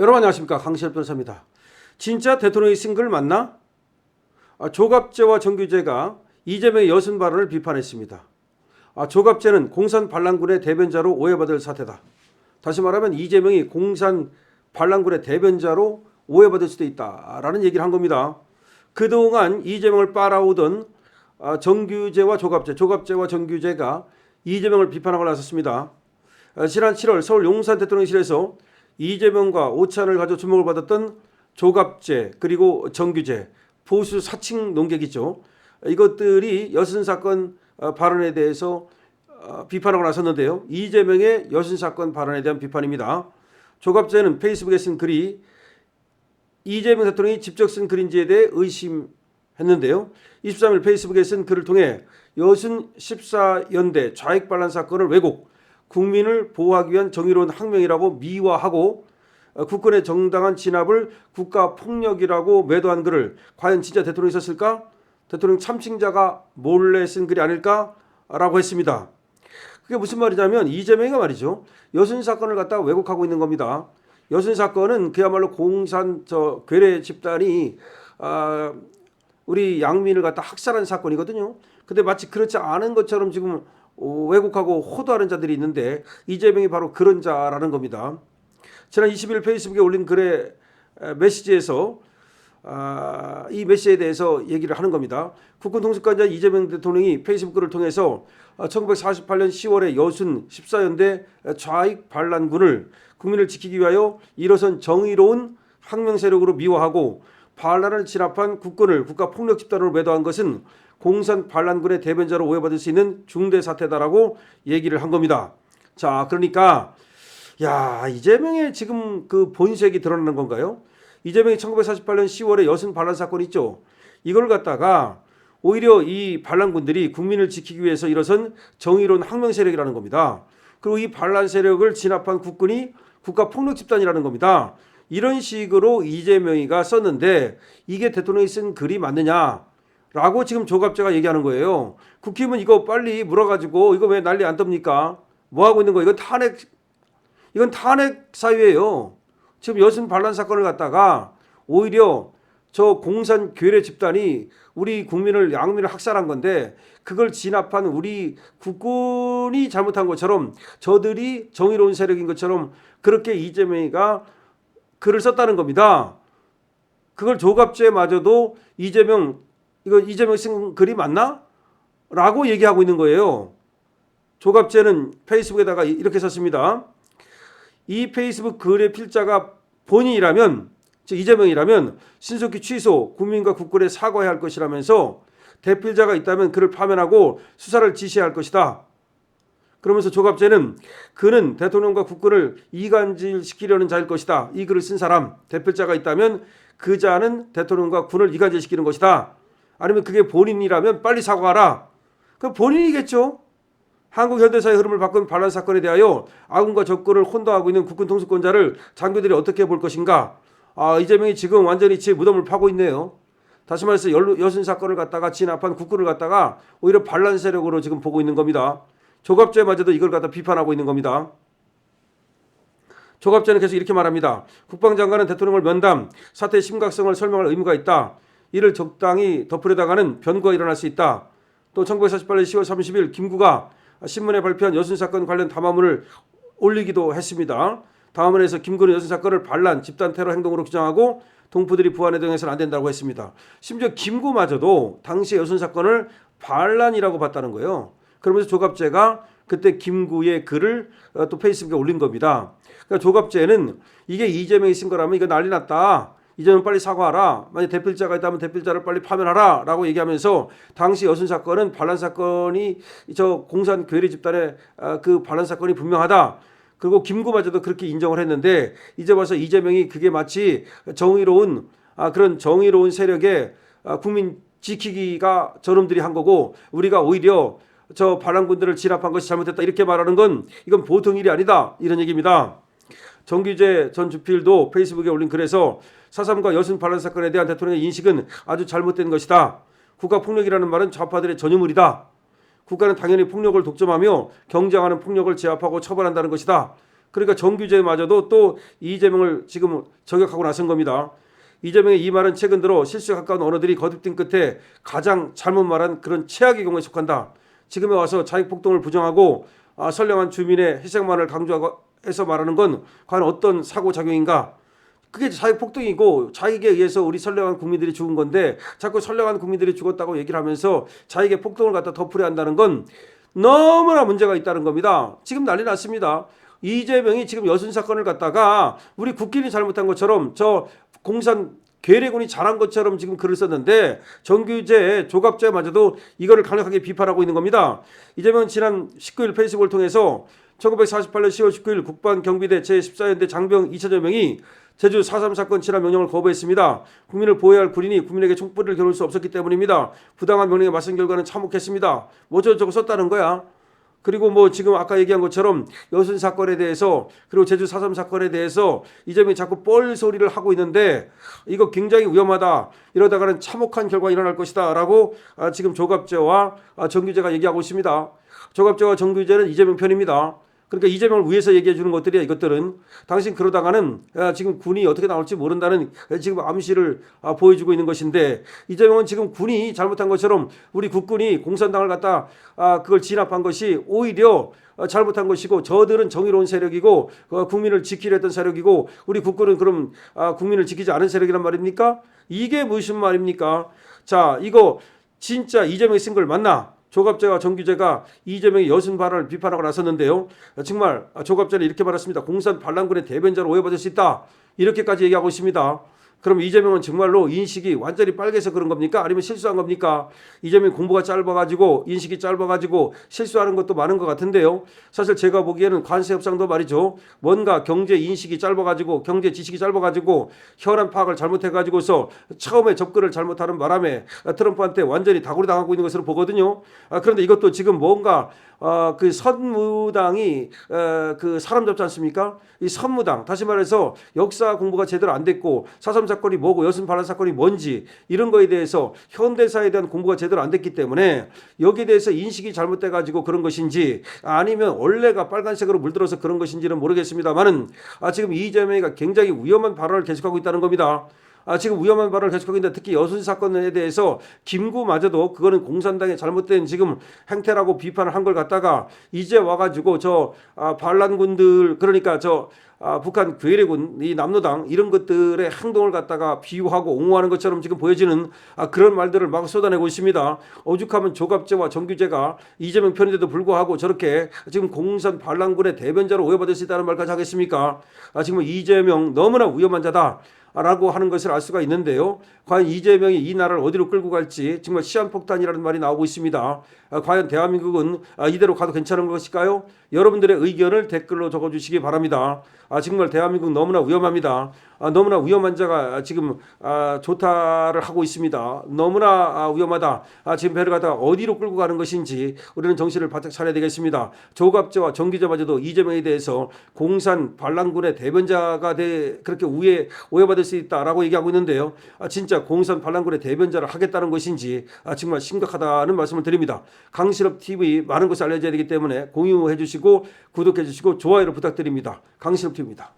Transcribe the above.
여러분 안녕하십니까 강시엽 변호사입니다. 진짜 대통령이 쓴글 맞나? 아, 조갑제와 정규제가 이재명의 여순 발언을 비판했습니다. 아, 조갑제는 공산 반란군의 대변자로 오해받을 사태다. 다시 말하면 이재명이 공산 반란군의 대변자로 오해받을 수도 있다라는 얘기를 한 겁니다. 그동안 이재명을 빨아오던 아, 정규제와 조갑제, 조갑제와 정규제가 이재명을 비판하고 나섰습니다. 아, 지난 7월 서울 용산 대통령실에서 이재명과 오찬을 가져 주목을 받았던 조갑제 그리고 정규제 보수 사칭 농객이죠. 이것들이 여순 사건 어, 발언에 대해서 어, 비판하고 나섰는데요. 이재명의 여순 사건 발언에 대한 비판입니다. 조갑제는 페이스북에 쓴 글이 이재명 대통령이 직접 쓴 글인지에 대해 의심했는데요. 23일 페이스북에 쓴 글을 통해 여순 14연대 좌익 반란 사건을 왜곡, 국민을 보호하기 위한 정의로운 항명이라고 미화하고 어, 국권의 정당한 진압을 국가 폭력이라고 매도한 글을 과연 진짜 대통령이 썼을까? 대통령 참칭자가 몰래 쓴 글이 아닐까라고 했습니다. 그게 무슨 말이냐면 이재명이가 말이죠. 여순 사건을 갖다가 왜곡하고 있는 겁니다. 여순 사건은 그야말로 공산 저 괴뢰 집단이 아, 우리 양민을 갖다 학살한 사건이거든요. 근데 마치 그렇지 않은 것처럼 지금 어, 왜곡하고 호도하는 자들이 있는데 이재명이 바로 그런 자라는 겁니다. 지난 20일 페이스북에 올린 글의 에, 메시지에서 아, 이 메시지에 대해서 얘기를 하는 겁니다. 국군 통수관자 이재명 대통령이 페이스북 글을 통해서 어, 1948년 10월에 여순 14연대 좌익 반란군을 국민을 지키기 위하여 일어선 정의로운 항명 세력으로 미화하고 반란을 진압한 국군을 국가 폭력 집단으로 매도한 것은 공산 반란군의 대변자로 오해받을 수 있는 중대 사태다라고 얘기를 한 겁니다. 자, 그러니까 야 이재명의 지금 그 본색이 드러나는 건가요? 이재명이 1948년 10월에 여순 반란 사건 있죠. 이걸 갖다가 오히려 이 반란군들이 국민을 지키기 위해서 일어선 정의로운 항명 세력이라는 겁니다. 그리고 이 반란 세력을 진압한 국군이 국가 폭력 집단이라는 겁니다. 이런 식으로 이재명이가 썼는데 이게 대통령이 쓴 글이 맞느냐? 라고 지금 조갑제가 얘기하는 거예요. 국힘은 이거 빨리 물어가지고 이거 왜 난리 안 떱니까? 뭐 하고 있는 거예요? 이건 탄핵, 이건 탄핵 사유예요. 지금 여순 반란 사건을 갖다가 오히려 저 공산 괴뢰 집단이 우리 국민을 양민을 학살한 건데 그걸 진압한 우리 국군이 잘못한 것처럼 저들이 정의로운 세력인 것처럼 그렇게 이재명이가 글을 썼다는 겁니다. 그걸 조갑제마저도 이재명 이거 이재명 쓴 글이 맞나? 라고 얘기하고 있는 거예요. 조갑제는 페이스북에다가 이렇게 썼습니다. 이 페이스북 글의 필자가 본인이라면 즉 이재명이라면 신속히 취소, 국민과 국군에 사과해야 할 것이라면서 대필자가 있다면 그를 파면하고 수사를 지시할 것이다. 그러면서 조갑제는 그는 대통령과 국군을 이간질시키려는 자일 것이다. 이 글을 쓴 사람 대필자가 있다면 그 자는 대통령과 군을 이간질시키는 것이다. 아니면 그게 본인이라면 빨리 사과하라. 그 본인이겠죠. 한국 현대사의 흐름을 바꾼 반란 사건에 대하여 아군과 적군을 혼동하고 있는 국군 통수권자를 장교들이 어떻게 볼 것인가? 아 이재명이 지금 완전히 제 무덤을 파고 있네요. 다시 말해서 여순 사건을 갖다가 진압한 국군을 갖다가 오히려 반란 세력으로 지금 보고 있는 겁니다. 조갑제마저도 이걸 갖다 비판하고 있는 겁니다. 조갑제는 계속 이렇게 말합니다. 국방장관은 대통령을 면담, 사태의 심각성을 설명할 의무가 있다. 이를 적당히 덮으려다가는 변고가 일어날 수 있다. 또 1948년 10월 30일 김구가 신문에 발표한 여순 사건 관련 담화문을 올리기도 했습니다. 담화문에서 김구는 여순 사건을 반란, 집단 테러 행동으로 규정하고 동포들이 부안에 등해서는 안 된다고 했습니다. 심지어 김구마저도 당시 여순 사건을 반란이라고 봤다는 거예요. 그러면서 조갑제가 그때 김구의 글을 어, 또 페이스북에 올린 겁니다. 그러니까 조갑제는 이게 이재명이 쓴 거라면 이거 난리 났다. 이재명 빨리 사과하라. 만약 대필자가 있다면 대필자를 빨리 파면하라 라고 얘기하면서 당시 여순 사건은 반란 사건이 저 공산 괴뢰 집단의 아, 그 반란 사건이 분명하다. 그리고 김구마저도 그렇게 인정을 했는데 이제 와서 이재명이 그게 마치 정의로운 아, 그런 정의로운 세력의 아, 국민 지키기가 저놈들이 한 거고 우리가 오히려 저 반란군들을 진압한 것이 잘못됐다 이렇게 말하는 건 이건 보통 일이 아니다 이런 얘기입니다. 정규재 전 주필도 페이스북에 올린 글에서 사삼과 여순 반란 사건에 대한 대통령의 인식은 아주 잘못된 것이다. 국가 폭력이라는 말은 좌파들의 전유물이다. 국가는 당연히 폭력을 독점하며 경쟁하는 폭력을 제압하고 처벌한다는 것이다. 그러니까 정규제마저도 또 이재명을 지금 저격하고 나선 겁니다. 이재명의 이 말은 최근 들어 실수에 가까운 언어들이 거듭된 끝에 가장 잘못 말한 그런 최악의 경우에 속한다. 지금에 와서 자익폭동을 부정하고 아, 선량한 주민의 희생만을 강조 해서 말하는 건 과연 어떤 사고 작용인가? 그게 자익폭동이고 자익에 의해서 우리 선량한 국민들이 죽은 건데 자꾸 선량한 국민들이 죽었다고 얘기를 하면서 자익의 폭동을 갖다 덮으려 한다는 건 너무나 문제가 있다는 겁니다. 지금 난리 났습니다. 이재명이 지금 여순 사건을 갖다가 우리 국민이 잘못한 것처럼 저 공산 괴뢰군이 잘한 것처럼 지금 글을 썼는데 정규제 조갑제마저도 이거를 강력하게 비판하고 있는 겁니다. 이재명은 지난 19일 페이스북을 통해서 1948년 10월 19일 국방경비대 제14연대 장병 2천여 명이 제주 4.3 사건 진압 명령을 거부했습니다. 국민을 보호해야 할 군인이 국민에게 총불을 겨룰 수 없었기 때문입니다. 부당한 명령에 맞선 결과는 참혹했습니다. 뭐 저 저거 썼다는 거야. 그리고 뭐 지금 아까 얘기한 것처럼 여순 사건에 대해서 그리고 제주 4.3 사건에 대해서 이재명이 자꾸 뻘 소리를 하고 있는데 이거 굉장히 위험하다. 이러다가는 참혹한 결과 일어날 것이다 라고 아, 지금 조갑제와 아, 정규제가 얘기하고 있습니다. 조갑제와 정규제는 이재명 편입니다. 그러니까 이재명을 위해서 얘기해 주는 것들이야 이것들은 당신 그러다가는 아, 지금 군이 어떻게 나올지 모른다는 지금 암시를 아, 보여주고 있는 것인데 이재명은 지금 군이 잘못한 것처럼 우리 국군이 공산당을 갖다 아, 그걸 진압한 것이 오히려 어, 잘못한 것이고 저들은 정의로운 세력이고 어, 국민을 지키려 했던 세력이고 우리 국군은 그럼 아, 국민을 지키지 않은 세력이란 말입니까? 이게 무슨 말입니까? 자 이거 진짜 이재명이 쓴 걸 맞나? 조갑제와 정규제가 이재명의 여순 발언을 비판하고 나섰는데요. 정말 조갑제는 이렇게 말했습니다. 공산 반란군의 대변자로 오해받을 수 있다. 이렇게까지 얘기하고 있습니다. 그럼 이재명은 정말로 인식이 완전히 빨개서 그런 겁니까? 아니면 실수한 겁니까? 이재명 공부가 짧아가지고 인식이 짧아가지고 실수하는 것도 많은 것 같은데요. 사실 제가 보기에는 관세 협상도 말이죠. 뭔가 경제 인식이 짧아가지고 경제 지식이 짧아가지고 현안 파악을 잘못해가지고서 처음에 접근을 잘못하는 바람에 트럼프한테 완전히 다구리 당하고 있는 것으로 보거든요. 아, 그런데 이것도 지금 뭔가 어, 그 선무당이 어, 그 사람 잡지 않습니까? 이 선무당 다시 말해서 역사 공부가 제대로 안 됐고 사삼 사건이 뭐고 여순 반란 사건이 뭔지 이런 거에 대해서 현대사에 대한 공부가 제대로 안 됐기 때문에 여기에 대해서 인식이 잘못돼 가지고 그런 것인지 아니면 원래가 빨간색으로 물들어서 그런 것인지는 모르겠습니다만은 아, 지금 이재명이가 굉장히 위험한 발언을 계속하고 있다는 겁니다. 아, 지금 위험한 발언을 계속하고 있는데 특히 여순 사건에 대해서 김구마저도 그거는 공산당의 잘못된 지금 행태라고 비판을 한 걸 갖다가 이제 와가지고 저 아, 반란군들 그러니까 저 아, 북한 괴뢰군, 이 남로당 이런 것들의 행동을 갖다가 비유하고 옹호하는 것처럼 지금 보여지는 아, 그런 말들을 막 쏟아내고 있습니다. 오죽하면 조갑제와 정규제가 이재명 편인데도 불구하고 저렇게 지금 공산 반란군의 대변자로 오해받을 수 있다는 말까지 하겠습니까? 아, 지금 이재명 너무나 위험한 자다. 라고 하는 것을 알 수가 있는데요. 과연 이재명이 이 나라를 어디로 끌고 갈지 정말 시한폭탄이라는 말이 나오고 있습니다. 아, 과연 대한민국은 아, 이대로 가도 괜찮은 것일까요? 여러분들의 의견을 댓글로 적어주시기 바랍니다. 아, 정말 대한민국 너무나 위험합니다. 아, 너무나 위험한 자가 지금 아, 조타를 하고 있습니다. 너무나 아, 위험하다. 아, 지금 배를 갖다가 어디로 끌고 가는 것인지 우리는 정신을 바짝 차려야 되겠습니다. 조갑제와 정기자마저도 이재명에 대해서 공산 반란군의 대변자가 돼 그렇게 우에 오해받 을 수 있다라고 얘기하고 있는데요. 아, 진짜 공산 반란군의 대변자를 하겠다는 것인지 아, 정말 심각하다는 말씀을 드립니다. 강실업 TV 많은 것을 알려줘야 되기 때문에 공유해 주시고 구독해 주시고 좋아요를 부탁드립니다. 강실업 TV입니다.